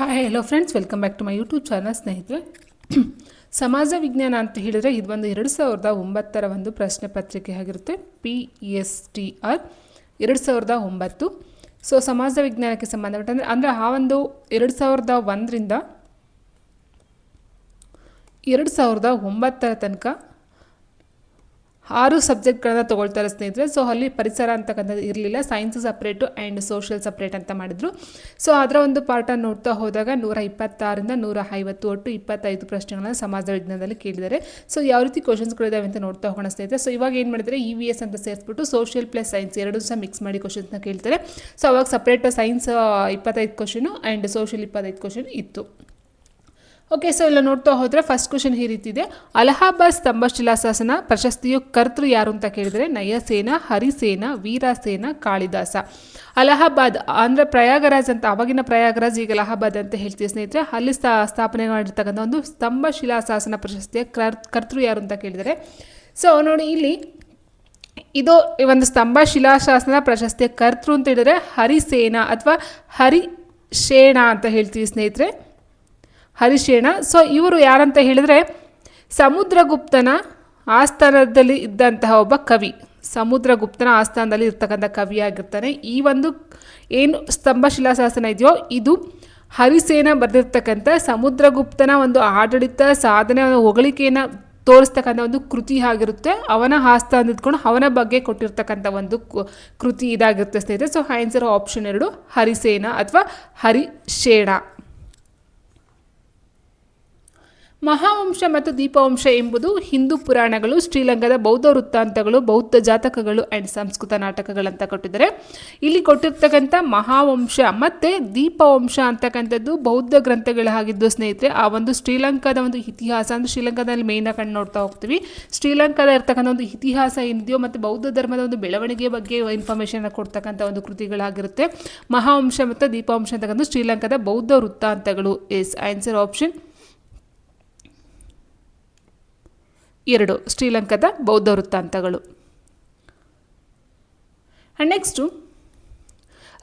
Hi hello friends welcome back to my YouTube channel ಸ್ನೇಹಿತರೆ. ಸಮಾಜ ವಿಜ್ಞಾನ ಅಂತ ಹೇಳಿದರೆ ಇದು ಒಂದು ಎರಡು ಸಾವಿರದ ಒಂಬತ್ತರ ಒಂದು ಪ್ರಶ್ನೆ ಪತ್ರಿಕೆ ಆಗಿರುತ್ತೆ. ಪಿ ಎಸ್ ಟಿ ಆರ್ ಎರಡು ಸಾವಿರದ ಒಂಬತ್ತು. ಸೊ ಸಮಾಜ ವಿಜ್ಞಾನಕ್ಕೆ ಸಂಬಂಧಪಟ್ಟಂದರೆ ಅಂದರೆ ಆ ಒಂದು ಎರಡು ಸಾವಿರದ ಒಂದರಿಂದ ಎರಡು ಸಾವಿರದ ಒಂಬತ್ತರ ತನಕ ಆರು ಸಬ್ಜೆಕ್ಟ್ಗಳನ್ನು ತೊಗೊಳ್ತಾರೆ ಸ್ನೇಹಿತರೆ. ಸೊ ಅಲ್ಲಿ ಪರಿಸರ ಅಂತಕ್ಕಂಥದ್ದು ಇರಲಿಲ್ಲ. Science separate and social separate ಅಂತ ಮಾಡಿದರು. ಸೊ ಅದರ ಒಂದು ಪಾರ್ಟನ್ನು ನೋಡ್ತಾ ಹೋದಾಗ ನೂರ ಇಪ್ಪತ್ತಾರಿಂದ ನೂರ ಐವತ್ತು ಒಟ್ಟು ಇಪ್ಪತ್ತೈದು ಪ್ರಶ್ನೆಗಳನ್ನು ಸಮಾಜ ವಿಜ್ಞಾನದಲ್ಲಿ ಕೇಳಿದ್ದಾರೆ. ಸೊ ಯಾವ ರೀತಿ ಕ್ವಶನ್ಸ್ಗಳಿದಾವೆ ಅಂತ ನೋಡ್ತಾ ಹೋಗೋಣ ಸ್ನೇಹಿತರೆ. ಸೊ ಇವಾಗ ಏನು ಮಾಡಿದರೆ ಇ ವಿ ಎಸ್ ಅಂತ ಸೇರಿಸ್ಬಿಟ್ಟು ಸೋಷಿಯಲ್ ಪ್ಲಸ್ ಸೈನ್ಸ್ ಎರಡು ಸಹ ಮಿಕ್ಸ್ ಮಾಡಿ ಕ್ವಶನ್ಸ್ನ ಕೇಳ್ತಾರೆ. ಸೊ ಅವಾಗ ಸಪ್ರೇಟ್ ಸೈನ್ಸ್ ಇಪ್ಪತ್ತೈದು ಕ್ವಶನು ಆ್ಯಂಡ್ ಸೋಷಿಯಲ್ ಇಪ್ಪತ್ತೈದು ಕ್ವಶನ್ ಇತ್ತು. ಓಕೆ ಸೊ ಇಲ್ಲ ನೋಡ್ತಾ ಹೋದರೆ ಫಸ್ಟ್ ಕ್ವಶನ್ ಈ ರೀತಿ ಇದೆ. ಅಲಹಾಬಾದ್ ಸ್ತಂಭ ಶಿಲಾಶಾಸನ ಪ್ರಶಸ್ತಿಯು ಕರ್ತೃ ಯಾರು ಅಂತ ಕೇಳಿದರೆ ನಯಸೇನ, ಹರಿಸೇನ, ವೀರಸೇನ, ಕಾಳಿದಾಸ. ಅಲಹಾಬಾದ್ ಅಂದರೆ ಪ್ರಯಾಗರಾಜ್ ಅಂತ, ಅವಾಗಿನ ಪ್ರಯಾಗರಾಜ್, ಈಗ ಅಲಹಾಬಾದ್ ಅಂತ ಹೇಳ್ತೀವಿ ಸ್ನೇಹಿತರೆ. ಅಲ್ಲಿ ಸ್ಥಾ ಸ್ಥಾಪನೆ ಮಾಡಿರ್ತಕ್ಕಂಥ ಒಂದು ಸ್ತಂಭ ಶಿಲಾಶಾಸನ ಪ್ರಶಸ್ತಿಯ ಕರ್, ಕರ್ತೃ ಯಾರು ಅಂತ ಕೇಳಿದರೆ. ಸೊ ನೋಡಿ ಇಲ್ಲಿ, ಇದು ಈ ಒಂದು ಸ್ತಂಭ ಶಿಲಾಶಾಸನ ಪ್ರಶಸ್ತಿಯ ಕರ್ತೃ ಅಂತ ಹೇಳಿದರೆ ಹರಿಸೇನ ಅಥವಾ ಹರಿಶೇಣ ಅಂತ ಹೇಳ್ತೀವಿ ಸ್ನೇಹಿತರೆ. ಹರಿಶೇಣ. ಸೊ ಇವರು ಯಾರಂತ ಹೇಳಿದರೆ ಸಮುದ್ರಗುಪ್ತನ ಆಸ್ಥಾನದಲ್ಲಿ ಇದ್ದಂತಹ ಒಬ್ಬ ಕವಿ. ಸಮುದ್ರಗುಪ್ತನ ಆಸ್ಥಾನದಲ್ಲಿ ಇರ್ತಕ್ಕಂಥ ಕವಿಯಾಗಿರ್ತಾನೆ. ಈ ಒಂದು ಏನು ಸ್ತಂಭ ಶಿಲಾಶಾಸನ ಇದೆಯೋ, ಇದು ಹರಿಸೇನ ಬರೆದಿರ್ತಕ್ಕಂಥ ಸಮುದ್ರಗುಪ್ತನ ಒಂದು ಆಡಳಿತ ಸಾಧನೆ ಹೊಗಳಿಕೆಯನ್ನು ತೋರಿಸ್ತಕ್ಕಂಥ ಒಂದು ಕೃತಿ ಆಗಿರುತ್ತೆ. ಅವನ ಆಸ್ಥಾನ ಇದ್ಕೊಂಡು ಅವನ ಬಗ್ಗೆ ಕೊಟ್ಟಿರ್ತಕ್ಕಂಥ ಒಂದು ಕೃತಿ ಇದಾಗಿರುತ್ತೆ ಸ್ನೇಹಿತರೆ. ಸೊ ಆನ್ಸರ್ ಆಪ್ಷನ್ ಎರಡು, ಹರಿಸೇನ ಅಥವಾ ಹರಿಶೇಣ. ಮಹಾವಂಶ ಮತ್ತು ದೀಪವಂಶ ಎಂಬುದು ಹಿಂದೂ ಪುರಾಣಗಳು, ಶ್ರೀಲಂಕಾದ ಬೌದ್ಧ ವೃತ್ತಾಂತಗಳು, ಬೌದ್ಧ ಜಾತಕಗಳು ಆ್ಯಂಡ್ ಸಂಸ್ಕೃತ ನಾಟಕಗಳಂತ ಕೊಟ್ಟಿದ್ದಾರೆ. ಇಲ್ಲಿ ಕೊಟ್ಟಿರ್ತಕ್ಕಂಥ ಮಹಾವಂಶ ಮತ್ತು ದೀಪವಂಶ ಅಂತಕ್ಕಂಥದ್ದು ಬೌದ್ಧ ಗ್ರಂಥಗಳಾಗಿದ್ದು ಸ್ನೇಹಿತರೆ, ಆ ಒಂದು ಶ್ರೀಲಂಕಾದ ಒಂದು ಇತಿಹಾಸ ಅಂದರೆ ಶ್ರೀಲಂಕಾದಲ್ಲಿ ಮೇಯ್ನಾಗಿ ಕಂಡು ನೋಡ್ತಾ ಹೋಗ್ತೀವಿ. ಶ್ರೀಲಂಕಾದ ಇರ್ತಕ್ಕಂಥ ಒಂದು ಇತಿಹಾಸ ಏನಿದೆಯೋ ಮತ್ತು ಬೌದ್ಧ ಧರ್ಮದ ಒಂದು ಬೆಳವಣಿಗೆ ಬಗ್ಗೆ ಇನ್ಫಾರ್ಮೇಷನ್ ಕೊಡ್ತಕ್ಕಂಥ ಒಂದು ಕೃತಿಗಳಾಗಿರುತ್ತೆ. ಮಹಾವಂಶ ಮತ್ತು ದೀಪವಂಶ ಅಂತಕ್ಕಂಥ ಶ್ರೀಲಂಕಾದ ಬೌದ್ಧ ವೃತ್ತಾಂತಗಳು. ಎಸ್ ಆನ್ಸರ್ ಆಪ್ಷನ್ ಎರಡು, ಶ್ರೀಲಂಕಾದ ಬೌದ್ಧ ವೃತ್ತಾಂತಗಳು. ಆ್ಯಂಡ್ ನೆಕ್ಸ್ಟು,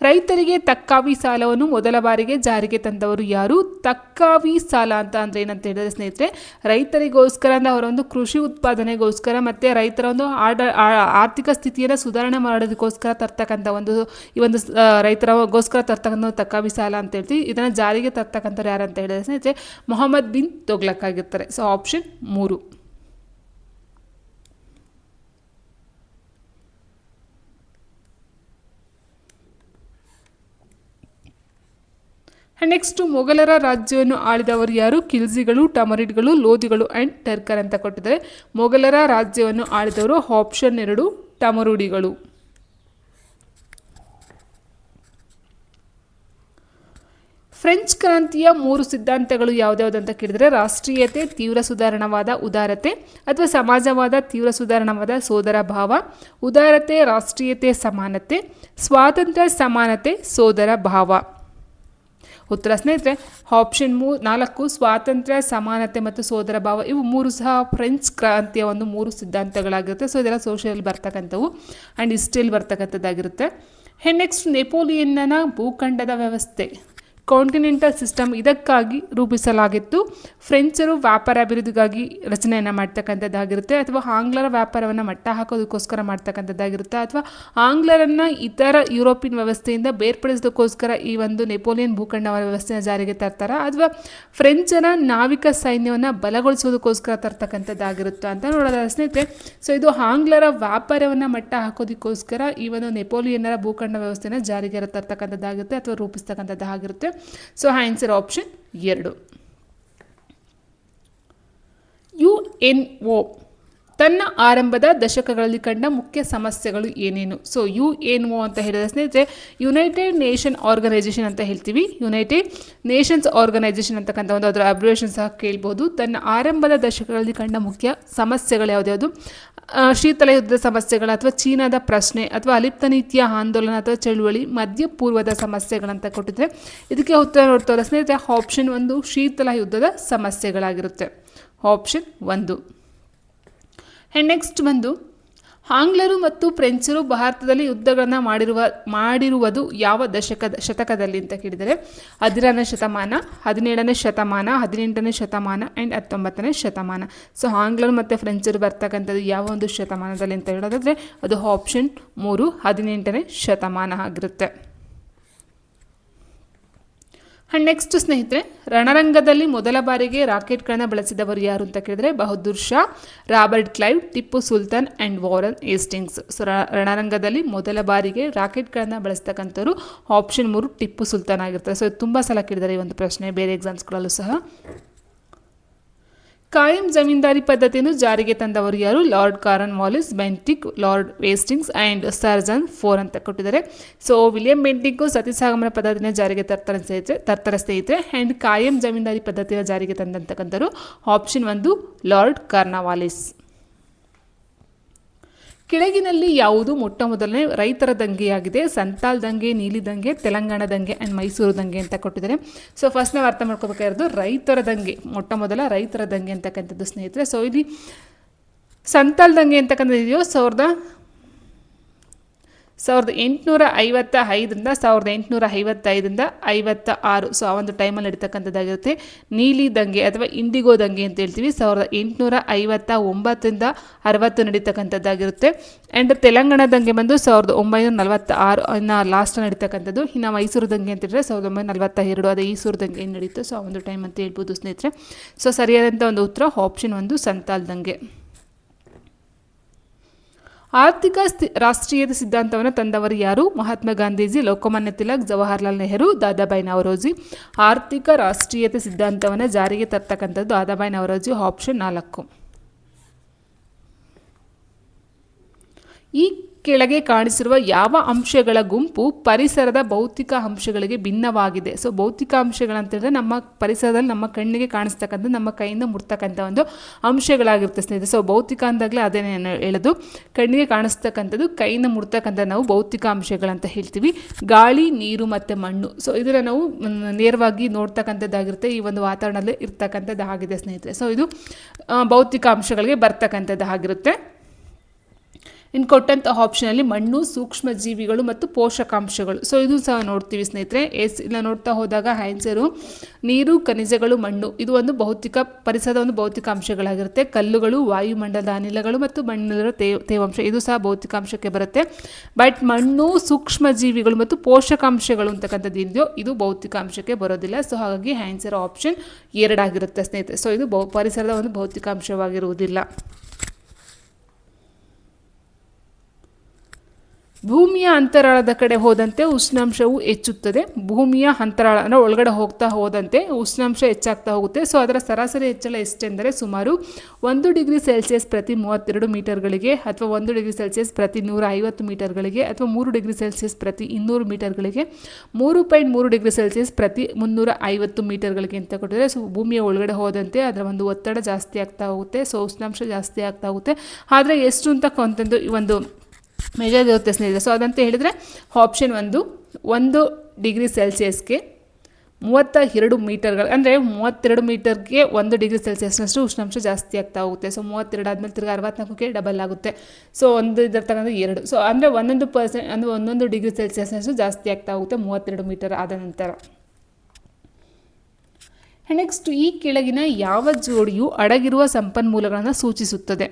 ರೈತರಿಗೆ ತಕ್ಕಾವಿ ಸಾಲವನ್ನು ಮೊದಲ ಬಾರಿಗೆ ಜಾರಿಗೆ ತಂದವರು ಯಾರು? ತಕ್ಕಾವಿ ಸಾಲ ಅಂತ ಅಂದರೆ ಏನಂತ ಹೇಳಿದ್ರೆ ಸ್ನೇಹಿತರೆ, ರೈತರಿಗೋಸ್ಕರ ಅಂದರೆ ಅವರೊಂದು ಕೃಷಿ ಉತ್ಪಾದನೆಗೋಸ್ಕರ ಮತ್ತು ರೈತರ ಒಂದು ಆಡ ಆರ್ಥಿಕ ಸ್ಥಿತಿಯನ್ನು ಸುಧಾರಣೆ ಮಾಡೋದಕ್ಕೋಸ್ಕರ ತರ್ತಕ್ಕಂಥ ಒಂದು, ಈ ಒಂದು ರೈತರಗೋಸ್ಕರ ತರ್ತಕ್ಕಂಥ ತಕ್ಕಾವಿ ಸಾಲ ಅಂತ ಹೇಳ್ತೀವಿ. ಇದನ್ನು ಜಾರಿಗೆ ತರ್ತಕ್ಕಂಥವ್ರು ಯಾರು ಅಂತ ಹೇಳಿದ್ರೆ ಸ್ನೇಹಿತರೆ, ಮೊಹಮ್ಮದ್ ಬಿನ್ ತೊಗ್ಲಕ್ ಆಗಿರ್ತಾರೆ. ಸೊ, ಆಪ್ಷನ್ ಮೂರು. ನೆಕ್ಸ್ಟ್ ಮೊಘಲರ ರಾಜ್ಯವನ್ನು ಆಳಿದವರು ಯಾರು? ಕಿಲ್ಜಿಗಳು, ಟಮರಿಡ್ಗಳು ಲೋಧಿಗಳು ಆ್ಯಂಡ್ ಟರ್ಕರ್ ಅಂತ ಕೊಟ್ಟಿದ್ದಾರೆ. ಮೊಘಲರ ರಾಜ್ಯವನ್ನು ಆಳಿದವರು ಆಪ್ಷನ್ ಎರಡು, ಟಮರುಡಿಗಳು. ಫ್ರೆಂಚ್ ಕ್ರಾಂತಿಯ ಮೂರು ಸಿದ್ಧಾಂತಗಳು ಯಾವ್ದ್ಯಾವ್ದು ಅಂತ ಕೇಳಿದರೆ, ರಾಷ್ಟ್ರೀಯತೆ, ತೀವ್ರ ಸುಧಾರಣವಾದ ಉದಾರತೆ ಅಥವಾ ಸಮಾಜವಾದ ತೀವ್ರ ಸುಧಾರಣವಾದ ಸೋದರ ಭಾವ, ಉದಾರತೆ, ರಾಷ್ಟ್ರೀಯತೆ, ಸಮಾನತೆ, ಸ್ವಾತಂತ್ರ್ಯ, ಸಮಾನತೆ, ಸೋದರ ಭಾವ. ಉತ್ತರ, ಸ್ನೇಹಿತರೆ ಆಪ್ಷನ್ ಮೂ ನಾಲ್ಕು, ಸ್ವಾತಂತ್ರ್ಯ, ಸಮಾನತೆ ಮತ್ತು ಸೋದರ ಭಾವ. ಇವು ಮೂರು ಸಹ ಫ್ರೆಂಚ್ ಕ್ರಾಂತಿಯ ಒಂದು ಮೂರು ಸಿದ್ಧಾಂತಗಳಾಗಿರುತ್ತೆ. ಸೊ ಇದೆಲ್ಲ ಸೋಷಿಯಲ್ ಬರ್ತಕ್ಕಂಥವು ಆ್ಯಂಡ್ ಹಿಸ್ಟ್ರಿಯಲ್ಲಿ ಬರ್ತಕ್ಕಂಥದ್ದಾಗಿರುತ್ತೆ. ಹೆ ನೆಕ್ಸ್ಟ್ ನೆಪೋಲಿಯನ್ನ ಭೂಖಂಡದ ವ್ಯವಸ್ಥೆ. ಕಾಂಟಿನೆಂಟಲ್ ಸಿಸ್ಟಮ್ ಇದಕ್ಕಾಗಿ ರೂಪಿಸಲಾಗಿತ್ತು. ಫ್ರೆಂಚರು ವ್ಯಾಪಾರ ಅಭಿವೃದ್ಧಿಗಾಗಿ ರಚನೆಯನ್ನು ಮಾಡ್ತಕ್ಕಂಥದ್ದಾಗಿರುತ್ತೆ ಅಥವಾ ಆಂಗ್ಲರ ವ್ಯಾಪಾರವನ್ನು ಮಟ್ಟ ಹಾಕೋದಕ್ಕೋಸ್ಕರ ಮಾಡ್ತಕ್ಕಂಥದ್ದಾಗಿರುತ್ತೆ ಅಥವಾ ಆಂಗ್ಲರನ್ನು ಇತರ ಯುರೋಪಿಯನ್ ವ್ಯವಸ್ಥೆಯಿಂದ ಬೇರ್ಪಡಿಸೋದಕ್ಕೋಸ್ಕರ ಈ ಒಂದು ನೆಪೋಲಿಯನ್ ಭೂಖಂಡ ವ್ಯವಸ್ಥೆನ ಜಾರಿಗೆ ತರ್ತಾರೆ. ಅಥವಾ ಫ್ರೆಂಚರ ನಾವಿಕ ಸೈನ್ಯವನ್ನು ಬಲಗೊಳಿಸೋದಕ್ಕೋಸ್ಕರ ತರ್ತಕ್ಕಂಥದ್ದಾಗಿರುತ್ತೆ ಅಂತ ನೋಡೋದಾದ ಸ್ನೇಹಿತರೆ ಸೊ ಇದು ಆಂಗ್ಲರ ವ್ಯಾಪಾರವನ್ನು ಮಟ್ಟ ಹಾಕೋದಕ್ಕೋಸ್ಕರ ಈ ಒಂದು ನೆಪೋಲಿಯನ್ನರ ಭೂಖಂಡ ವ್ಯವಸ್ಥೆನ ಜಾರಿಗೆ ತರ್ತಕ್ಕಂಥದ್ದಾಗಿರುತ್ತೆ ಅಥವಾ ರೂಪಿಸ್ತಕ್ಕಂಥದ್ದಾಗಿರುತ್ತೆ ಸೊ ಆನ್ಸರ್ ಆಪ್ಷನ್ ಎರಡು. ಯು ಎನ್ ಒ ತನ್ನ ಆರಂಭದ ದಶಕಗಳಲ್ಲಿ ಕಂಡ ಮುಖ್ಯ ಸಮಸ್ಯೆಗಳು ಏನೇನು? ಸೊ ಯು ಎನ್ ಒ ಅಂತ ಹೇಳಿದ ಸ್ನೇಹಿತರೆ ಯುನೈಟೆಡ್ ನೇಷನ್ ಆರ್ಗನೈಸೇಷನ್ ಅಂತ ಹೇಳ್ತೀವಿ. ಯುನೈಟೆಡ್ ನೇಷನ್ಸ್ ಆರ್ಗನೈಸೇಷನ್ ಅಂತಕ್ಕಂಥ ಒಂದು ಅದರ ಅಬ್ರಿವೇಷನ್ ಸಹ ಕೇಳ್ಬೋದು. ತನ್ನ ಆರಂಭದ ದಶಕಗಳಲ್ಲಿ ಕಂಡ ಮುಖ್ಯ ಸಮಸ್ಯೆಗಳು ಯಾವುದ್ಯಾವುದು? ಶೀತಲ ಯುದ್ಧದ ಸಮಸ್ಯೆಗಳು ಅಥವಾ ಚೀನಾದ ಪ್ರಶ್ನೆ ಅಥವಾ ಅಲಿಪ್ತ ನೀತಿಯ ಆಂದೋಲನ ಅಥವಾ ಚಳುವಳಿ ಮಧ್ಯಪೂರ್ವದ ಸಮಸ್ಯೆಗಳಂತ ಕೊಟ್ಟಿದ್ರೆ ಇದಕ್ಕೆ ಉತ್ತರ ನೋಡ್ತಾರೆ ಸ್ನೇಹಿತರೆ ಆಪ್ಷನ್ ಒಂದು ಶೀತಲ ಯುದ್ಧದ ಸಮಸ್ಯೆಗಳಾಗಿರುತ್ತೆ. ಆಪ್ಷನ್ ಒಂದು. ನೆಕ್ಸ್ಟ್ ಬಂದು ಆಂಗ್ಲರು ಮತ್ತು ಫ್ರೆಂಚರು ಭಾರತದಲ್ಲಿ ಯುದ್ಧಗಳನ್ನು ಮಾಡಿರುವ, ಮಾಡಿರುವುದು ಯಾವ ದಶಕದ ಶತಕದಲ್ಲಿ ಅಂತ ಕೇಳಿದರೆ ಹದಿನಾರನೇ ಶತಮಾನ, ಹದಿನೇಳನೇ ಶತಮಾನ, ಹದಿನೆಂಟನೇ ಶತಮಾನ ಆ್ಯಂಡ್ ಹತ್ತೊಂಬತ್ತನೇ ಶತಮಾನ. ಸೊ ಆಂಗ್ಲರು ಮತ್ತು ಫ್ರೆಂಚರು ಬರ್ತಕ್ಕಂಥದ್ದು ಯಾವ ಒಂದು ಶತಮಾನದಲ್ಲಿ ಅಂತ ಹೇಳೋದಾದರೆ ಅದು ಆಪ್ಷನ್ ಮೂರು ಹದಿನೆಂಟನೇ ಶತಮಾನ ಆಗಿರುತ್ತೆ. ಆ್ಯಂಡ್ ನೆಕ್ಸ್ಟ್ ಸ್ನೇಹಿತರೆ, ರಣರಂಗದಲ್ಲಿ ಮೊದಲ ಬಾರಿಗೆ ರಾಕೆಟ್ಗಳನ್ನು ಬಳಸಿದವರು ಯಾರು ಅಂತ ಕೇಳಿದ್ರೆ Bahadur Shah, Robert Clive, Tipu Sultan and Warren Hastings so ರಣರಂಗದಲ್ಲಿ ಮೊದಲ ಬಾರಿಗೆ ರಾಕೆಟ್ಗಳನ್ನು ಬಳಸ್ತಕ್ಕಂಥವ್ರು ಆಪ್ಷನ್ ಮೂರು ಟಿಪ್ಪು ಸುಲ್ತಾನ್ ಆಗಿರ್ತಾರೆ. ಸೊ ತುಂಬ ಸಲ ಕೇಳಿದ್ದಾರೆ ಈ ಒಂದು ಪ್ರಶ್ನೆ, ಬೇರೆ ಎಕ್ಸಾಮ್ಸ್ಗಳಲ್ಲೂ ಸಹ. ಕಾಯಂ ಜಮೀನ್ದಾರಿ ಪದ್ಧತಿಯನ್ನು ಜಾರಿಗೆ ತಂದವರು ಯಾರು? Lord Cornwallis, Bentinck Lord Hastings and sir John Shore ಅಂತ ಕೊಟ್ಟಿದ್ದಾರೆ. ಸೊ, ವಿಲಿಯಂ ಬೆಂಟಿಕ್ಕು ಸತಿಸಾಗಮನ ಪದ್ಧತಿನ ಜಾರಿಗೆ ತರ್ತಾರೆ ಸ್ನೇಹಿತರೆ ತರ್ತಾರೆ ಸ್ನೇಹಿತರೆ. ಆ್ಯಂಡ್ ಕಾಯಂ ಜಮೀನ್ದಾರಿ ಪದ್ಧತಿಯ ಜಾರಿಗೆ ತಂದಂತಕ್ಕಂಥವ್ರು ಆಪ್ಷನ್ ಒಂದು, ಲಾರ್ಡ್ ಕಾರ್ನವಾಲಿಸ್ ಕೆಳಗಿನಲ್ಲಿ ಯಾವುದು ಮೊಟ್ಟ ಮೊದಲನೇ ರೈತರ ದಂಗೆಯಾಗಿದೆ, ಸಂತಾಲ್ ದಂಗೆ, ನೀಲಿ ದಂಗೆ, ತೆಲಂಗಾಣ ದಂಗೆ ಆ್ಯಂಡ್ ಮೈಸೂರು ದಂಗೆ ಅಂತ ಕೊಟ್ಟಿದ್ದಾರೆ. ಸೊ ಫಸ್ಟ್ ನಾವು ಅರ್ಥ ಮಾಡ್ಕೋಬೇಕಾಗಿರೋದು ರೈತರ ದಂಗೆ, ಮೊಟ್ಟ ಮೊದಲ ರೈತರ ದಂಗೆ ಅಂತಕ್ಕಂಥದ್ದು ಸ್ನೇಹಿತರೆ. ಸೊ ಇಲ್ಲಿ ಸಂತಾಲ್ ದಂಗೆ ಅಂತಕ್ಕಂಥದ್ದು ಇದೆಯೋ ಸಾವಿರದ ಸಾವಿರದ ಎಂಟುನೂರ ಐವತ್ತ ಐದರಿಂದ ಸಾವಿರದ ಎಂಟುನೂರ ಐವತ್ತೈದರಿಂದ ಐವತ್ತ ಆರು. ಸೊ ಆ ಒಂದು ಟೈಮಲ್ಲಿ ನಡೀತಕ್ಕಂಥದ್ದಾಗಿರುತ್ತೆ ನೀಲಿ ದಂಗೆ ಅಥವಾ ಇಂಡಿಗೋ ದಂಗೆ ಅಂತ ಹೇಳ್ತೀವಿ. ಸಾವಿರದ ಎಂಟುನೂರ ಐವತ್ತ ಒಂಬತ್ತರಿಂದ ಅರವತ್ತು ನಡೀತಕ್ಕಂಥದ್ದಾಗಿರುತ್ತೆ. ಆ್ಯಂಡ್ ತೆಲಂಗಾಣ ದಂಗೆ ಬಂದು ಸಾವಿರದ ಒಂಬೈನೂರ ನಲವತ್ತ ಆರು ಇನ್ನು ಲಾಸ್ಟ್ ನಡೀತಕ್ಕಂಥದ್ದು. ಇನ್ನು ಮೈಸೂರು ದಂಗೆ ಅಂತ ಹೇಳಿದ್ರೆ ಸಾವಿರದ ಒಂಬೈನೂರ ನಲವತ್ತ ಎರಡು ಅದೇ ಈಸೂರು ದಂಗೆ ಏನು ನಡೀತು. ಸೊ ಆ ಒಂದು ಟೈಮ್ ಅಂತ ಹೇಳ್ಬೋದು ಸ್ನೇಹಿತರೆ. ಸೊ ಸರಿಯಾದಂಥ ಒಂದು ಉತ್ತರ ಆಪ್ಷನ್ ಒಂದು ಸಂತಾಲ್ ದಂಗೆ. ಆರ್ಥಿಕ ಸ್ಥಿ, ರಾಷ್ಟ್ರೀಯದ ಸಿದ್ಧಾಂತವನ್ನು ತಂದವರು ಯಾರು? ಮಹಾತ್ಮ ಗಾಂಧೀಜಿ, ಲೋಕಮಾನ್ಯ ತಿಲಕ್ ಜವಾಹರ್ಲಾಲ್ ನೆಹರು ದಾದಾಬಾಯಿ ನವರೋಜಿ. ಆರ್ಥಿಕ ರಾಷ್ಟ್ರೀಯತೆ ಸಿದ್ಧಾಂತವನ್ನು ಜಾರಿಗೆ ತರ್ತಕ್ಕಂಥದ್ದು ದಾದಾಬಾಯಿ ನವರೋಜಿ, ಆಪ್ಷನ್ ನಾಲ್ಕು. ಈ ಕೆಳಗೆ ಕಾಣಿಸಿರುವ ಯಾವ ಅಂಶಗಳ ಗುಂಪು ಪರಿಸರದ ಭೌತಿಕ ಅಂಶಗಳಿಗೆ ಭಿನ್ನವಾಗಿದೆ. ಸೊ ಭೌತಿಕ ಅಂಶಗಳಂತಂದರೆ ನಮ್ಮ ಪರಿಸರದಲ್ಲಿ ನಮ್ಮ ಕಣ್ಣಿಗೆ ಕಾಣಿಸ್ತಕ್ಕಂಥ, ನಮ್ಮ ಕೈಯಿಂದ ಮುಟ್ತಕ್ಕಂಥ ಒಂದು ಅಂಶಗಳಾಗಿರುತ್ತೆ ಸ್ನೇಹಿತರೆ. ಸೊ ಭೌತಿಕ ಅಂದಾಗಲೇ ಅದೇನೇ ಹೇಳೋದು. ಕಣ್ಣಿಗೆ ಕಾಣಿಸ್ತಕ್ಕಂಥದ್ದು, ಕೈಯಿಂದ ಮುಡ್ತಕ್ಕಂಥ ನಾವು ಭೌತಿಕ ಅಂಶಗಳಂತ ಹೇಳ್ತೀವಿ. ಗಾಳಿ, ನೀರು ಮತ್ತು ಮಣ್ಣು. ಸೊ ಇದನ್ನು ನಾವು ನೇರವಾಗಿ ನೋಡ್ತಕ್ಕಂಥದ್ದಾಗಿರುತ್ತೆ. ಈ ಒಂದು ವಾತಾವರಣದಲ್ಲಿ ಇರ್ತಕ್ಕಂಥದ್ದು ಆಗಿದೆ ಸ್ನೇಹಿತರೆ. ಸೊ ಇದು ಭೌತಿಕ ಅಂಶಗಳಿಗೆ ಬರ್ತಕ್ಕಂಥದ್ದು ಆಗಿರುತ್ತೆ ಇನ್ನು ಕೊಟ್ಟಂಥ ಆಪ್ಷನಲ್ಲಿ ಮಣ್ಣು, ಸೂಕ್ಷ್ಮ ಜೀವಿಗಳು ಮತ್ತು ಪೋಷಕಾಂಶಗಳು. ಸೊ ಇದು ಸಹ ನೋಡ್ತೀವಿ ಸ್ನೇಹಿತರೆ. ಎಸ್, ಇಲ್ಲ ನೋಡ್ತಾ ಹೋದಾಗ ಆನ್ಸರು ನೀರು, ಖನಿಜಗಳು, ಮಣ್ಣು, ಇದು ಒಂದು ಭೌತಿಕ ಪರಿಸರದ ಒಂದು ಭೌತಿಕ ಅಂಶಗಳಾಗಿರುತ್ತೆ ಕಲ್ಲುಗಳು ವಾಯುಮಂಡಲದ ಅನಿಲಗಳು ಮತ್ತು ಮಣ್ಣಿನ ತೇವಾಂಶ, ಇದು ಸಹ ಭೌತಿಕಾಂಶಕ್ಕೆ ಬರುತ್ತೆ. ಬಟ್ ಮಣ್ಣು, ಸೂಕ್ಷ್ಮ ಜೀವಿಗಳು ಮತ್ತು ಪೋಷಕಾಂಶಗಳು ಅಂತಕ್ಕಂಥದ್ದು ಇದೆಯೋ, ಇದು ಭೌತಿಕಾಂಶಕ್ಕೆ ಬರೋದಿಲ್ಲ. ಸೊ ಹಾಗಾಗಿ ಆನ್ಸರ್ ಆಪ್ಷನ್ ಎರಡಾಗಿರುತ್ತೆ ಸ್ನೇಹಿತರೆ. ಸೊ ಇದು ಭೌ, ಪರಿಸರದ ಒಂದು ಭೌತಿಕಾಂಶವಾಗಿರುವುದಿಲ್ಲ. ಭೂಮಿಯ ಅಂತರಾಳದ ಕಡೆ ಹೋದಂತೆ ಉಷ್ಣಾಂಶವು ಹೆಚ್ಚುತ್ತದೆ. ಭೂಮಿಯ ಅಂತರಾಳ, ಅಂದರೆ ಒಳಗಡೆ ಹೋಗ್ತಾ ಹೋದಂತೆ ಉಷ್ಣಾಂಶ ಹೆಚ್ಚಾಗ್ತಾ ಹೋಗುತ್ತೆ. ಸೊ ಅದರ ಸರಾಸರಿ ಹೆಚ್ಚಳ ಎಷ್ಟೆಂದರೆ ಸುಮಾರು ಒಂದು ಡಿಗ್ರಿ ಸೆಲ್ಸಿಯಸ್ ಪ್ರತಿ ಮೂವತ್ತೆರಡು ಮೀಟರ್ಗಳಿಗೆ ಅಥವಾ ಒಂದು ಡಿಗ್ರಿ ಸೆಲ್ಸಿಯಸ್ ಪ್ರತಿ ನೂರ ಐವತ್ತು ಮೀಟರ್ಗಳಿಗೆ ಅಥವಾ ಮೂರು ಡಿಗ್ರಿ ಸೆಲ್ಸಿಯಸ್ ಪ್ರತಿ ಇನ್ನೂರು ಮೀಟರ್ಗಳಿಗೆ ಮೂರು ಪಾಯಿಂಟ್ ಮೂರು ಡಿಗ್ರಿ ಸೆಲ್ಸಿಯಸ್ ಪ್ರತಿ ಮುನ್ನೂರ ಐವತ್ತು ಮೀಟರ್ಗಳಿಗೆ ಅಂತ ಕೊಟ್ಟಿದ್ದಾರೆ. ಸೊ ಭೂಮಿಯ ಒಳಗಡೆ ಹೋದಂತೆ ಅದರ ಒಂದು ಒತ್ತಡ ಜಾಸ್ತಿ ಆಗ್ತಾ ಹೋಗುತ್ತೆ. ಸೊ ಉಷ್ಣಾಂಶ ಜಾಸ್ತಿ ಆಗ್ತಾ ಹೋಗುತ್ತೆ. ಆದರೆ ಎಷ್ಟು ಅಂತ ಕೊಂತಂದು ಈ ಒಂದು ಮೆಜರ್ ಸ್ನೇಹಿತರೆ ಸೊ ಅದಂತ ಹೇಳಿದರೆ ಆಪ್ಷನ್ ಒಂದು ಒಂದು ಡಿಗ್ರಿ ಸೆಲ್ಸಿಯಸ್ಗೆ ಮೂವತ್ತ ಎರಡು ಮೀಟರ್ಗಳು, ಅಂದರೆ ಮೂವತ್ತೆರಡು ಮೀಟರ್ಗೆ ಒಂದು ಡಿಗ್ರಿ ಸೆಲ್ಸಿಯಸ್ನಷ್ಟು ಉಷ್ಣಾಂಶ ಜಾಸ್ತಿ ಆಗ್ತಾ ಹೋಗುತ್ತೆ. ಸೊ ಮೂವತ್ತೆರಡು ಆದಮೇಲೆ ತಿರ್ಗಿ ಅರವತ್ನಾಲ್ಕಕ್ಕೆ ಡಬಲ್ ಆಗುತ್ತೆ. ಸೊ ಒಂದು ಇದರ ತಗೊಂಡು ಎರಡು. ಸೊ ಅಂದರೆ ಒಂದೊಂದು ಪರ್ಸೆಂಟ್ ಅಂದರೆ ಒಂದೊಂದು ಡಿಗ್ರಿ ಸೆಲ್ಸಿಯಸ್ನಷ್ಟು ಜಾಸ್ತಿ ಆಗ್ತಾ ಹೋಗುತ್ತೆ ಮೂವತ್ತೆರಡು ಮೀಟರ್ ಆದ ನಂತರ. ನೆಕ್ಸ್ಟ್ ಈ ಕೆಳಗಿನ ಯಾವ ಜೋಡಿಯು ಅಡಗಿರುವ ಸಂಪನ್ಮೂಲಗಳನ್ನು ಸೂಚಿಸುತ್ತದೆ?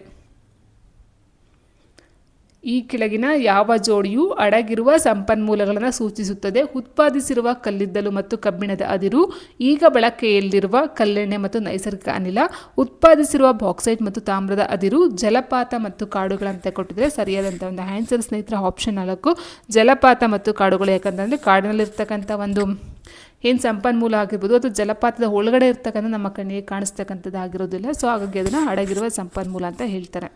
ಈ ಕೆಳಗಿನ ಯಾವ ಜೋಡಿಯು ಅಡಗಿರುವ ಸಂಪನ್ಮೂಲಗಳನ್ನು ಸೂಚಿಸುತ್ತದೆ. ಉತ್ಪಾದಿಸಿರುವ ಕಲ್ಲಿದ್ದಲು ಮತ್ತು ಕಬ್ಬಿಣದ ಅದಿರು, ಈಗ ಬಳಕೆಯಲ್ಲಿರುವ ಕಲ್ಲೆಣ್ಣೆ ಮತ್ತು ನೈಸರ್ಗಿಕ ಅನಿಲ, ಉತ್ಪಾದಿಸಿರುವ ಬಾಕ್ಸೈಟ್ ಮತ್ತು ತಾಮ್ರದ ಅದಿರು, ಜಲಪಾತ ಮತ್ತು ಕಾಡುಗಳಂತೆ ಕೊಟ್ಟಿದ್ರೆ ಸರಿಯಾದಂಥ ಒಂದು ಆನ್ಸರ್ ಸ್ನೇಹಿತರ ಆಪ್ಷನ್ ನಾಲ್ಕು, ಜಲಪಾತ ಮತ್ತು ಕಾಡುಗಳು. ಯಾಕಂತಂದರೆ ಕಾಡಿನಲ್ಲಿರ್ತಕ್ಕಂಥ ಒಂದು ಏನು ಸಂಪನ್ಮೂಲ ಆಗಿರ್ಬೋದು, ಅದು ಜಲಪಾತದ ಒಳಗಡೆ ಇರ್ತಕ್ಕಂಥ ನಮ್ಮ ಕಣ್ಣಿಗೆ ಕಾಣಿಸ್ತಕ್ಕಂಥದ್ದು ಆಗಿರೋದಿಲ್ಲ ಸೊ ಹಾಗಾಗಿ ಅದನ್ನು ಅಡಗಿರುವ ಸಂಪನ್ಮೂಲ ಅಂತ ಹೇಳ್ತಾರೆ.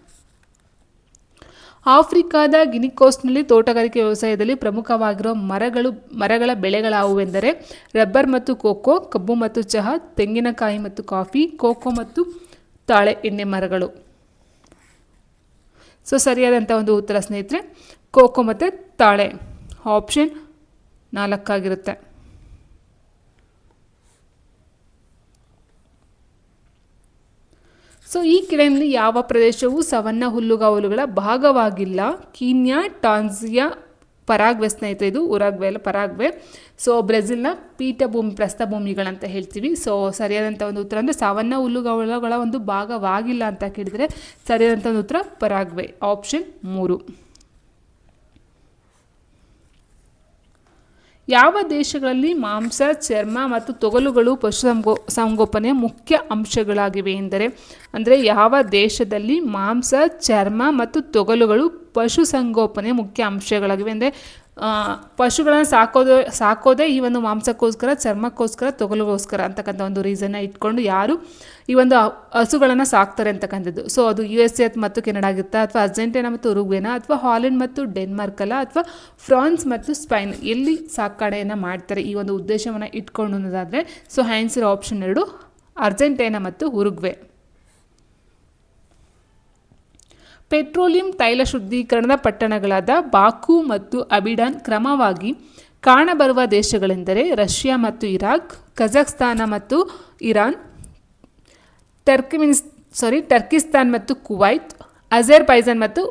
ಆಫ್ರಿಕಾದ ಗಿನಿಕೋಸ್ಟ್ನಲ್ಲಿ ತೋಟಗಾರಿಕೆ ವ್ಯವಸಾಯದಲ್ಲಿ ಪ್ರಮುಖವಾಗಿರುವ ಮರಗಳು, ಮರಗಳ ಬೆಳೆಗಳಾವುವೆಂದರೆ ರಬ್ಬರ್ ಮತ್ತು ಕೋಕೋ, ಕಬ್ಬು ಮತ್ತು ಚಹಾ, ತೆಂಗಿನಕಾಯಿ ಮತ್ತು ಕಾಫಿ, ಕೋಕೋ ಮತ್ತು ತಾಳೆ ಎಣ್ಣೆ ಮರಗಳು. ಸೊ, ಸರಿಯಾದಂಥ ಒಂದು ಉತ್ತರ ಸ್ನೇಹಿತರೆ, ಕೋಕೋ ಮತ್ತು ತಾಳೆ ಆಪ್ಷನ್ ನಾಲ್ಕಾಗಿರುತ್ತೆ. ಸೊ ಈ ಕೆಳಗಿನಲ್ಲಿ ಯಾವ ಪ್ರದೇಶವು ಸವನ್ನ ಹುಲ್ಲುಗಾವಲುಗಳ ಭಾಗವಾಗಿಲ್ಲ. ಕೀನ್ಯಾ, ಟಾನ್ಸಿಯಾ, ಪರಾಗ್ವೆ ಸ್ನೇಹಿತ ಇದು ಉರಾಗ್ವೆ ಅಲ್ಲ, ಪರಾಗ್ವೆ. ಸೊ ಬ್ರೆಜಿಲ್ನ ಪೀಠಭೂಮಿ, ಪ್ರಸ್ಥಭೂಮಿಗಳಂತ ಹೇಳ್ತೀವಿ. ಸೊ ಸರಿಯಾದಂಥ ಒಂದು ಉತ್ತರ ಅಂದರೆ ಸಾವನ್ನ ಹುಲ್ಲುಗಾವಲುಗಳ ಒಂದು ಭಾಗವಾಗಿಲ್ಲ ಅಂತ ಕೇಳಿದರೆ ಸರಿಯಾದಂಥ ಒಂದು ಉತ್ತರ ಪರಾಗ್ವೆ. ಆಪ್ಷನ್ ಮೂರು. ಯಾವ ದೇಶಗಳಲ್ಲಿ ಮಾಂಸ, ಚರ್ಮ ಮತ್ತು ತೊಗಲುಗಳು ಪಶು ಸಂಗೋ ಸಂಗೋಪನೆಯ ಮುಖ್ಯ ಅಂಶಗಳಾಗಿವೆ ಎಂದರೆ, ಅಂದರೆ ಯಾವ ದೇಶದಲ್ಲಿ ಮಾಂಸ, ಚರ್ಮ ಮತ್ತು ತೊಗಲುಗಳು ಪಶು ಸಂಗೋಪನೆಯ ಮುಖ್ಯ ಅಂಶಗಳಾಗಿವೆ, ಅಂದರೆ ಪಶುಗಳನ್ನು ಸಾಕೋದು, ಸಾಕೋದೇ ಈ ಒಂದು ಮಾಂಸಕ್ಕೋಸ್ಕರ, ಚರ್ಮಕ್ಕೋಸ್ಕರ, ತೊಗಲಿಗೋಸ್ಕರ ಅಂತಕ್ಕಂಥ ಒಂದು ರೀಸನ್ನ ಇಟ್ಕೊಂಡು ಯಾರು ಈ ಒಂದು ಹಸುಗಳನ್ನು ಸಾಕ್ತಾರೆ ಅಂತಕ್ಕಂಥದ್ದು. ಸೊ ಅದು ಯು ಎಸ್ ಎ ಮತ್ತು ಕೆನಡಾ ಆಗಿರ್ತಾ ಅಥವಾ ಅರ್ಜೆಂಟೈನಾ ಮತ್ತು ಉರುಗ್ವೇನಾ ಅಥವಾ ಹಾಲೆಂಡ್ ಮತ್ತು ಡೆನ್ಮಾರ್ಕ್ ಅಲ್ಲ ಅಥವಾ ಫ್ರಾನ್ಸ್ ಮತ್ತು ಸ್ಪೈನ್ ಎಲ್ಲಿ ಸಾಕಾಣೆಯನ್ನು ಮಾಡ್ತಾರೆ ಈ ಒಂದು ಉದ್ದೇಶವನ್ನು ಇಟ್ಕೊಂಡು ಅನ್ನೋದಾದರೆ ಸೊ ಹ್ಯಾನ್ಸರ್ ಆಪ್ಷನ್ ಎರಡು, ಅರ್ಜೆಂಟೈನಾ ಮತ್ತು ಉರುಗ್ವೆ. ಪೆಟ್ರೋಲಿಯಂ ತೈಲ ಶುದ್ಧೀಕರಣದ ಪಟ್ಟಣಗಳಾದ ಬಾಕು ಮತ್ತು ಅಬಿಡಾನ್ ಕ್ರಮವಾಗಿ ಕಾಣಬರುವ ದೇಶಗಳೆಂದರೆ ರಷ್ಯಾ ಮತ್ತು ಇರಾಕ್ ಕಜಕ್ಸ್ತಾನ ಮತ್ತು ಇರಾನ್, ಟರ್ಕಿಮಿನ್ಸ್ ಸಾರಿ ಟರ್ಕಿಸ್ತಾನ್ ಮತ್ತು ಕುವೈತ್ ಅಜೇರ್ ಪೈಜಾನ್ ಮತ್ತು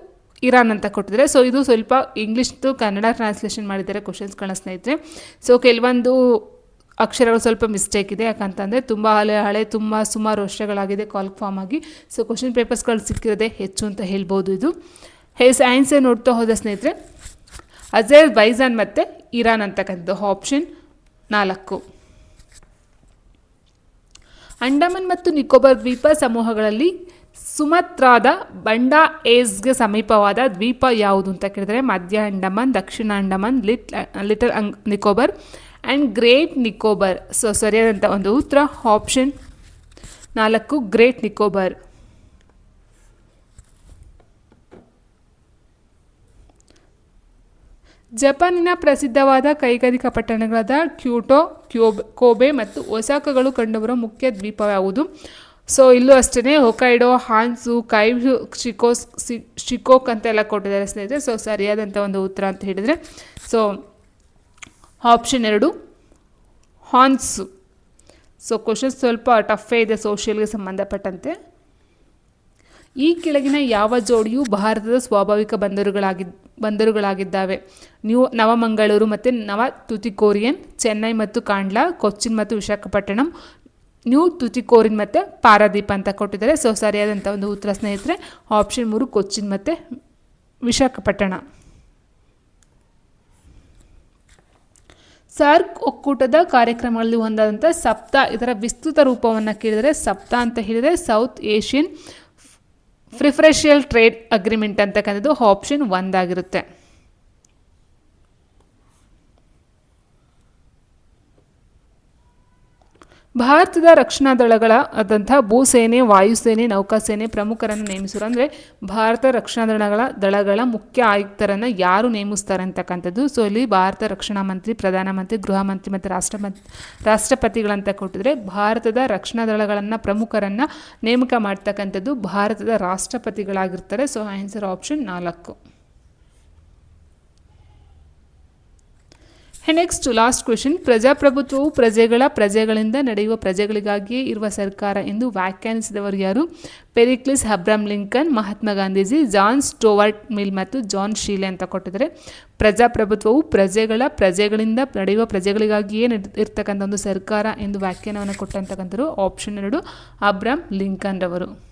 ಇರಾನ್ ಅಂತ ಕೊಟ್ಟಿದ್ದಾರೆ. ಸೊ ಇದು ಸ್ವಲ್ಪ ಇಂಗ್ಲೀಷ್ದು ಕನ್ನಡ ಟ್ರಾನ್ಸ್ಲೇಷನ್ ಮಾಡಿದ್ದಾರೆ ಕ್ವಶನ್ಸ್ಗಳನ್ನ ಸ್ನೇಹಿತರೆ. ಸೊ ಕೆಲವೊಂದು ಅಕ್ಷರಗಳು ಸ್ವಲ್ಪ ಮಿಸ್ಟೇಕ್ ಇದೆ. ಯಾಕಂತಂದರೆ ತುಂಬ ಹಳೆ ಹಳೆ ತುಂಬ ಸುಮಾರು ವರ್ಷಗಳಾಗಿದೆ ಕಾಲ್ ಫಾರ್ಮ್ ಆಗಿ. ಸೊ ಕ್ವಶನ್ ಪೇಪರ್ಸ್ಗಳು ಸಿಕ್ಕಿರೋದೆ ಹೆಚ್ಚು ಅಂತ ಹೇಳ್ಬೋದು ಇದು. ಹೇ ಸೈನ್ಸೇ ನೋಡ್ತಾ ಹೋದ ಸ್ನೇಹಿತರೆ ಅಜೇರ್ ಬೈಜಾನ್ ಮತ್ತು ಇರಾನ್ ಅಂತಕ್ಕಂಥದ್ದು ಆಪ್ಷನ್ ನಾಲ್ಕು. ಅಂಡಮಾನ್ ಮತ್ತು ನಿಕೋಬಾರ್ ದ್ವೀಪ ಸಮೂಹಗಳಲ್ಲಿ ಸುಮತ್ರಾದ ಬಂಡಾ ಏಸ್ಗೆ ಸಮೀಪವಾದ ದ್ವೀಪ ಯಾವುದು ಅಂತ ಕೇಳಿದರೆ, ಮಧ್ಯ ಅಂಡಮಾನ್, ದಕ್ಷಿಣ ಅಂಡಮಾನ್, ಲಿಟ್, ಲಿಟಲ್ ಅಂಗ್, Nicobar. And great Nicobar so ಸರಿಯಾದಂಥ ಒಂದು ಉತ್ತರ. ಆಪ್ಷನ್ ನಾಲ್ಕು ಗ್ರೇಟ್ ನಿಕೋಬಾರ್ ಜಪಾನಿನ ಪ್ರಸಿದ್ಧವಾದ ಕೈಗಾರಿಕಾ ಪಟ್ಟಣಗಳಾದ ಕ್ಯೂಟೋ, ಕ್ಯೂಬ್, ಕೋಬೆ ಮತ್ತು ಒಸಾಕಗಳು ಕಂಡುಬರುವ ಮುಖ್ಯ ದ್ವೀಪ ಯಾವುದು? ಸೊ ಇಲ್ಲೂ ಅಷ್ಟೇ ಹೊಕೈಡೋ ಹಾನ್ಸು ಕೈ ಶಿಕೋಸ್ ಸಿ ಶಿಕೋಕ್ ಅಂತೆಲ್ಲ ಕೊಟ್ಟಿದ್ದಾರೆ ಸ್ನೇಹಿತರೆ. ಸೊ ಸರಿಯಾದಂಥ ಒಂದು ಉತ್ತರ ಅಂತ ಹೇಳಿದರೆ. ಸೊ ಆಪ್ಷನ್ ಎರಡು ಹಾನ್ಸು ಸೊ ಕ್ವಶನ್ ಸ್ವಲ್ಪ ಟಫೇ ಇದೆ ಸೋಷಿಯಲ್ಗೆ ಸಂಬಂಧಪಟ್ಟಂತೆ. ಈ ಕೆಳಗಿನ ಯಾವ ಜೋಡಿಯು ಭಾರತದ ಸ್ವಾಭಾವಿಕ ಬಂದರುಗಳಾಗಿ, ಬಂದರುಗಳಾಗಿದ್ದಾವೆ. ನ್ಯೂ ನವಮಂಗಳೂರು ಮತ್ತು ನವ ತುತಿಕೋರಿಯನ್, ಚೆನ್ನೈ ಮತ್ತು ಕಾಂಡ್ಲಾ, ಕೊಚ್ಚಿನ್ ಮತ್ತು ವಿಶಾಖಪಟ್ಟಣಂ ನ್ಯೂ ತುತಿಕೋರಿನ್ ಮತ್ತು ಪಾರಾದೀಪ ಅಂತ ಕೊಟ್ಟಿದ್ದಾರೆ. ಸೊ ಸರಿಯಾದಂಥ ಒಂದು ಉತ್ತರ ಸ್ನೇಹಿತರೆ ಆಪ್ಷನ್ ಮೂರು ಕೊಚ್ಚಿನ್ ಮತ್ತು ವಿಶಾಖಪಟ್ಟಣ. ಸಾರ್ಕ್ ಒಕ್ಕೂಟದ ಕಾರ್ಯಕ್ರಮಗಳಲ್ಲಿ ಒಂದಾದಂಥ ಸಪ್ತ, ಇದರ ವಿಸ್ತೃತ ರೂಪವನ್ನು ಕೇಳಿದರೆ ಸಪ್ತ ಅಂತ ಹೇಳಿದರೆ South Asian preferential trade agreement ಅಂತಕ್ಕಂಥದ್ದು ಆಪ್ಷನ್ ಒಂದಾಗಿರುತ್ತೆ. ಭಾರತದ ರಕ್ಷಣಾ ದಳಗಳ ಆದಂಥ ಭೂಸೇನೆ, ವಾಯುಸೇನೆ, ನೌಕಾಸೇನೆ ಪ್ರಮುಖರನ್ನು ನೇಮಿಸಿರು ಅಂದರೆ ಭಾರತ ರಕ್ಷಣಾ ದಳಗಳ ದಳಗಳ ಮುಖ್ಯ ಆಯುಕ್ತರನ್ನು ಯಾರು ನೇಮಿಸ್ತಾರೆ ಅಂತಕ್ಕಂಥದ್ದು. ಸೊ ಇಲ್ಲಿ ಭಾರತ ರಕ್ಷಣಾ ಮಂತ್ರಿ ಪ್ರಧಾನಮಂತ್ರಿ ಗೃಹ ಮಂತ್ರಿ ಮತ್ತು ರಾಷ್ಟ್ರಮಂತ್ ರಾಷ್ಟ್ರಪತಿಗಳಂತ ಕೊಟ್ಟಿದ್ರೆ ಭಾರತದ ರಕ್ಷಣಾ ದಳಗಳನ್ನು ಪ್ರಮುಖರನ್ನು ನೇಮಕ ಮಾಡ್ತಕ್ಕಂಥದ್ದು ಭಾರತದ ರಾಷ್ಟ್ರಪತಿಗಳಾಗಿರ್ತಾರೆ. ಸೊ ಆನ್ಸರ್ ಆಪ್ಷನ್ ನಾಲ್ಕು. ನೆಕ್ಸ್ಟ್ ಲಾಸ್ಟ್ ಕ್ವೆಶನ್ ಪ್ರಜಾಪ್ರಭುತ್ವವು ಪ್ರಜೆಗಳ ಪ್ರಜೆಗಳಿಂದ ನಡೆಯುವ ಪ್ರಜೆಗಳಿಗಾಗಿಯೇ ಇರುವ ಸರ್ಕಾರ ಎಂದು ವ್ಯಾಖ್ಯಾನಿಸಿದವರು ಯಾರು? Pericles, Abraham Lincoln, Mahatma Gandhiji, John Stuart Mill ಮತ್ತು ಜಾನ್ ಶೀಲೆ ಅಂತ ಕೊಟ್ಟಿದ್ದಾರೆ. ಪ್ರಜಾಪ್ರಭುತ್ವವು ಪ್ರಜೆಗಳ ಪ್ರಜೆಗಳಿಂದ ನಡೆಯುವ ಪ್ರಜೆಗಳಿಗಾಗಿಯೇ ಇರ್ತಕ್ಕಂಥ ಒಂದು ಸರ್ಕಾರ ಎಂದು ವ್ಯಾಖ್ಯಾನವನ್ನು ಕೊಟ್ಟಂತಕ್ಕಂಥರು ಆಪ್ಷನ್ ಎರಡು, ಅಬ್ರಾಮ್ ಲಿಂಕನ್ ರವರು